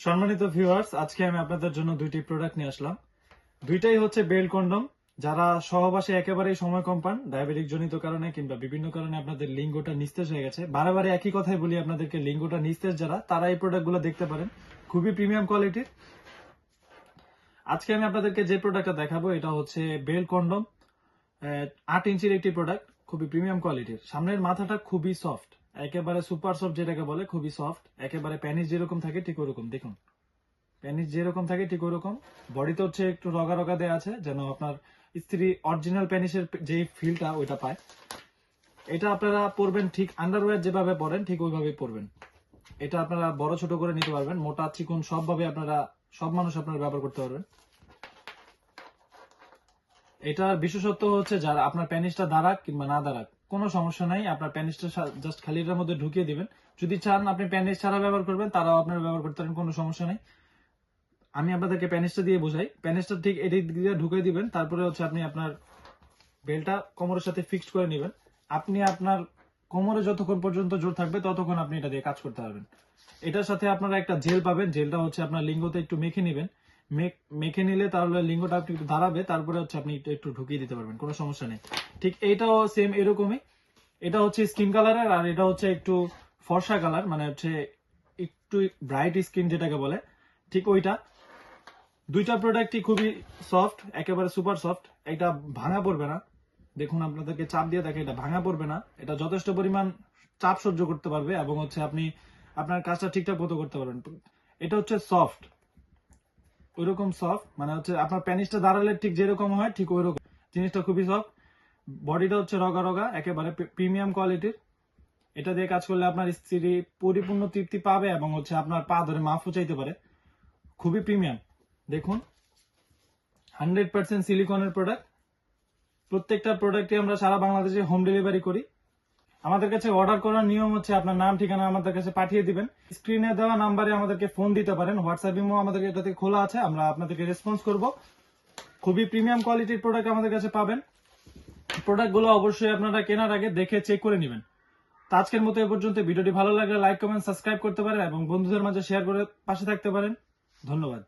সম্মানিত ভিউয়ার্স আজকে আমি আপনাদের জন্য দুইটি প্রোডাক্ট নিয়ে আসলাম। দুইটাই হচ্ছে বেল কন্ডম। যারা সহবাসে একেবারেই সময় কম পান ডায়াবেটিক জনিত কারণে কিংবা বিভিন্ন কারণে আপনাদের লিঙ্গটা নিস্তেজ হয়ে গেছে বারে একই কথাই বলি আপনাদেরকে, লিঙ্গটা নিস্তেজ যারা, তারা এই প্রোডাক্টগুলো দেখতে পারেন। খুবই প্রিমিয়াম কোয়ালিটির আজকে আমি আপনাদেরকে যে প্রোডাক্টটা দেখাবো, এটা হচ্ছে বেল কন্ডম। আট ইঞ্চির একটি প্রোডাক্ট খুবই প্রিমিয়াম কোয়ালিটির সামনের মাথাটা খুবই সফট একেবারে সুপার সফট যেটাকে বলে, খুবই সফট। একেবারে প্যানিস যেরকম থাকে, ঠিক ওরকম। দেখুন প্যানিস যেরকম থাকে, ঠিক ওরকম। বডিতে হচ্ছে একটু রগা রগা দেওয়া আছে, যেন আপনার স্ত্রী অরিজিনাল প্যানিসের যে ফিলটা ওইটা পায়। এটা আপনারা পরবেন ঠিক আন্ডারওয়্যার যেভাবে পরেন, ঠিক ওইভাবেই পরবেন। এটা আপনারা বড় ছোট করে নিতে পারবেন, মোটা চিকন সবভাবে আপনারা, সব মানুষ আপনারা ব্যবহার করতে পারবেন। এটার বিশেষত্ব হচ্ছে যারা, আপনার প্যানিসটা দাঁড়াক কিংবা না দাঁড়াক কোনো সমস্যা নাই, আপনার প্যানিসটা জাস্ট খালি এটার মধ্যে ঢুকিয়ে দিবেন। যদি চান আপনি প্যানিস ছাড়া ব্যবহার করবেন, তারাও আপনার ব্যবহার করতে পারেন, কোনো সমস্যা নেই। আমি আপনাদেরকে প্যানিসটা দিয়ে বোঝাই। প্যানিসটা ঠিক এদিক দিয়ে ঢুকিয়ে দিবেন, তারপরে হচ্ছে আপনি আপনার বেলটা কোমরের সাথে ফিক্সড করে নেবেন। আপনি আপনার কোমরে যতক্ষণ পর্যন্ত জোর থাকবে, ততক্ষণ আপনি এটা দিয়ে কাজ করতে পারবেন। এটার সাথে আপনারা একটা জেল পাবেন জেলটা হচ্ছে আপনার লিঙ্গতে একটু মেখে নেবেন। মেখ- নিলে তাহলে লিঙ্গটা আপনি একটু দাঁড়াবে, তারপরে হচ্ছে আপনি একটু ঢুকিয়ে দিতে পারবেন, কোনো সমস্যা নেই। ঠিক এইটাও সেম এরকমই। এটা হচ্ছে স্কিন কালারের আর এটা হচ্ছে একটু ফর্সা কালার মানে হচ্ছে একটু ব্রাইট স্কিন যেটাকে বলে। ঠিক ওইটা। দুইটা প্রোডাক্টই খুবই সফট একেবারে সুপার সফট এটা ভাঙা পড়বে না। দেখুন আপনাদেরকে চাপ দিয়ে দেখে, এটা ভাঙা পড়বে না। এটা যথেষ্ট পরিমাণ চাপ সহ্য করতে পারবে এবং হচ্ছে আপনি আপনার কাজটা ঠিকঠাক মতো করতে পারবেন। এটা হচ্ছে সফট ওইরকম সফট মানে হচ্ছে আপনার প্যানিসটা দাঁড়ালে ঠিক যেরকম হয়, ঠিক ওইরকম। জিনিসটা খুবই সফট বডিটা হচ্ছে রগা রগা, একেবারে প্রিমিয়াম কোয়ালিটির এটা দিয়ে কাজ করলে আপনার স্ত্রী পরিপূর্ণ তৃপ্তি পাবে এবং হচ্ছে আপনার পা ধরে মাফও চাইতে পারে। খুবই প্রিমিয়াম দেখুন হান্ড্রেড পার্সেন্ট সিলিকনের প্রোডাক্ট প্রত্যেকটা প্রোডাক্টই আমরা সারা বাংলাদেশে হোম ডেলিভারি করি। আমাদের কাছে অর্ডার করার নিয়ম হচ্ছে আপনার নাম, ঠিকানা আমাদের কাছে পাঠিয়ে দিবেন। স্ক্রিনে দেওয়া নাম্বারে আমাদেরকে ফোন দিতে পারেন। হোয়াটসঅ্যাপ ইমো আমাদের এটাতে খোলা আছে, আমরা আপনাদেরকে রেসপন্স করব। খুবই প্রিমিয়াম কোয়ালিটির প্রোডাক্ট আমাদের কাছে পাবেন। প্রোডাক্টগুলো অবশ্যই আপনারা কেনার আগে দেখে চেক করে নেবেন। আজকের মতো এ পর্যন্ত। ভিডিওটি ভালো লাগলে লাইক কমেন্ট সাবস্ক্রাইব করতে পারেন এবং বন্ধুদের মাঝে শেয়ার করে পাশে থাকতে পারেন। ধন্যবাদ।